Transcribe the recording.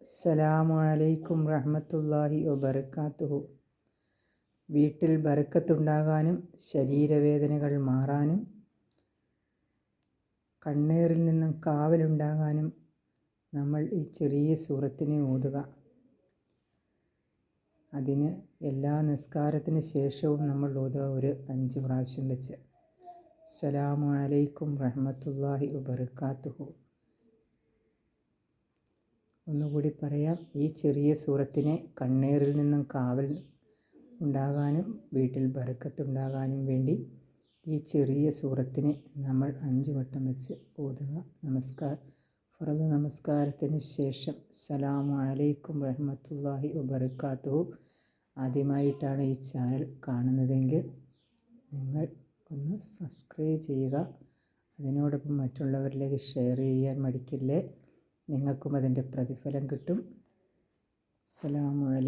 അസ്സലാമു അലൈക്കും റഹ്മത്തുള്ളാഹി വബർക്കാത്തുഹു വീട്ടിൽ ബർക്കത്തുണ്ടാകാനും ശരീരവേദനകൾ മാറാനും കണ്ണേറിൽ നിന്നും കാവലുണ്ടാകാനും നമ്മൾ ഈ ചെറിയ സൂറത്തിനെ ഓതുക. അതിന് എല്ലാ നിസ്കാരത്തിന് ശേഷവും നമ്മൾ ഓതുക ഒരു അഞ്ച് പ്രാവശ്യം വെച്ച്. അസ്സലാമു അലൈക്കും റഹ്മത്തുള്ളാഹി വബർക്കാത്തുഹു ഒന്നുകൂടി പറയാം. ഈ ചെറിയ സൂറത്തിനെ കണ്ണേറിൽ നിന്നും കാവൽ ഉണ്ടാകാനും വീട്ടിൽ ബർക്കത്തുണ്ടാകാനും വേണ്ടി ഈ ചെറിയ സൂറത്തിനെ നമ്മൾ അഞ്ച് വട്ടം വെച്ച് ഓതുക. നമസ്കാര ഫറദ് നമസ്കാരത്തിന് ശേഷം സലാമു അലൈക്കും റഹ്മത്തുല്ലാഹി വബർക്കാത്തുഹു ആദ്യമായിട്ടാണ് ഈ ചാനൽ കാണുന്നതെങ്കിൽ നിങ്ങൾ ഒന്ന് സബ്സ്ക്രൈബ് ചെയ്യുക. അതിനോടൊപ്പം മറ്റുള്ളവരിലേക്ക് ഷെയർ ചെയ്യാൻ മടിക്കില്ലേ. നിങ്ങൾക്കും അതിന്റെ പ്രതിഫലം കിട്ടും. അസ്സലാമു അലൈക്കും